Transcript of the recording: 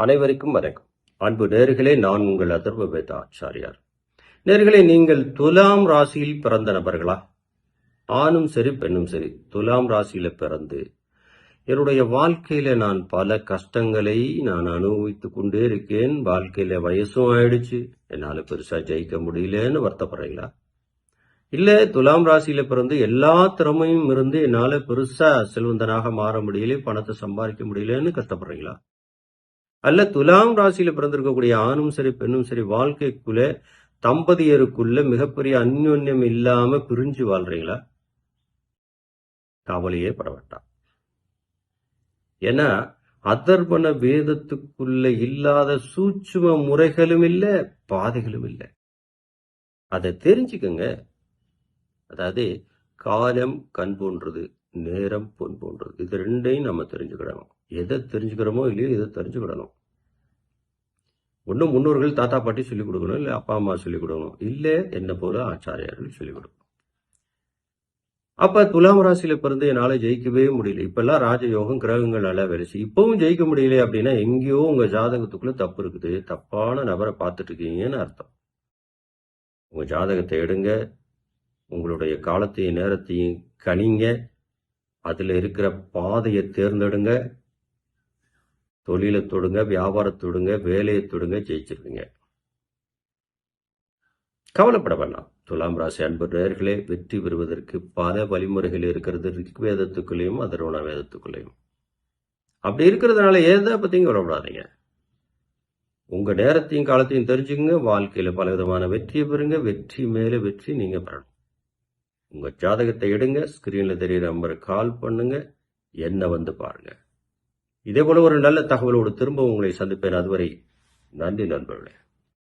அனைவருக்கும் வணக்கம். அன்பு நேர்களே நான் உங்கள் அதர்வ வேத ஆச்சாரியார். நேர்களே நீங்கள் துலாம் ராசியில் பிறந்த நபர்களா? ஆணும் சரி பெண்ணும் சரி. துலாம் ராசியில பிறந்து என்னுடைய வாழ்க்கையில நான் பல கஷ்டங்களை நான் அனுபவித்துக் கொண்டே இருக்கேன். வாழ்க்கையில வயசும் ஆயிடுச்சு. என்னால பெருசா ஜெயிக்க முடியலன்னு வருத்தப்படுறீங்களா? இல்ல துலாம் ராசியில பிறந்து எல்லா திறமையும் இருந்து என்னால பெருசா செல்வந்தனாக மாற முடியல பணத்தை சம்பாதிக்க முடியலன்னு கஷ்டப்படுறீங்களா? அல்ல துலாம் ராசியில பிறந்திருக்கக்கூடிய ஆணும் சரி பெண்ணும் சரி வாழ்க்கைக்குள்ள தம்பதியருக்குள்ள மிகப்பெரிய அந்யோன்யம் இல்லாம பிரிஞ்சு வாழ்றீங்களா? கவலையே பட வேண்டாம். ஏன்னா அதர்பண வேதத்துக்குள்ள இல்லாத சூட்சும முறைகளும் இல்ல பாதைகளும் இல்லை. அதை தெரிஞ்சுக்கங்க. அதாவது காலம் கண் போன்றது. நேரம் பொன் போன்றது. இது ரெண்டையும் நம்ம தெரிஞ்சுக்கிடணும். எதை தெரிஞ்சுக்கிறோமோ இல்லையோ இதை தெரிஞ்சுக்கிடணும். ஒன்றும் முன்னோர்கள் தாத்தா பாட்டி சொல்லிக் கொடுக்கணும் இல்லை அப்பா அம்மா சொல்லிக் கொடுக்கணும். இல்லை என்ன போல ஆச்சாரியார்கள் சொல்லிக் கொடுக்கணும். அப்ப துலாம் ராசியில பிறந்து என்னால ஜெயிக்கவே முடியல. இப்பெல்லாம் ராஜயோகம் கிரகங்கள் நல்லா வேலை இப்போவும் இப்பவும் ஜெயிக்க முடியல அப்படின்னா எங்கேயோ உங்க ஜாதகத்துக்குள்ள தப்பு இருக்குது. தப்பான நபரை பார்த்துட்டு இருக்கீங்கன்னு அர்த்தம். உங்க ஜாதகத்தை எடுங்க. உங்களுடைய காலத்தையும் நேரத்தையும் கணிங்க. அதுல இருக்கிற பாதையை தேர்ந்தெடுங்க. தொழிலை தொடுங்க வியாபாரத்தை தொடுங்க வேலையை தொடுங்க ஜெயிச்சிருவீங்க. கவலைப்பட வேண்டாம். துலாம் ராசி அன்பு நேர்களே வெற்றி பெறுவதற்கு பல வழிமுறைகள் இருக்கிறது. ரிக்வேதத்துக்குள்ளேயும் அதர்வண வேதத்துக்குள்ளேயும். அப்படி இருக்கிறதுனால எதை பற்றியும் கவலைப்படாதீங்க. உங்க நேரத்தையும் காலத்தையும் தெரிஞ்சுக்கங்க. வாழ்க்கையில பல விதமான வெற்றியை பெறுங்க. வெற்றி மேல வெற்றி நீங்க பெறணும். உங்க ஜாதகத்தை எடுங்க ஸ்கிரீன்ல தெரியுற நம்பருக்கு கால் பண்ணுங்க என்ன வந்து பாருங்க. இதே போல ஒரு நல்ல தகவலோடு திரும்ப உங்களை சந்திப்பேன். அதுவரை நன்றி நண்பர்களே.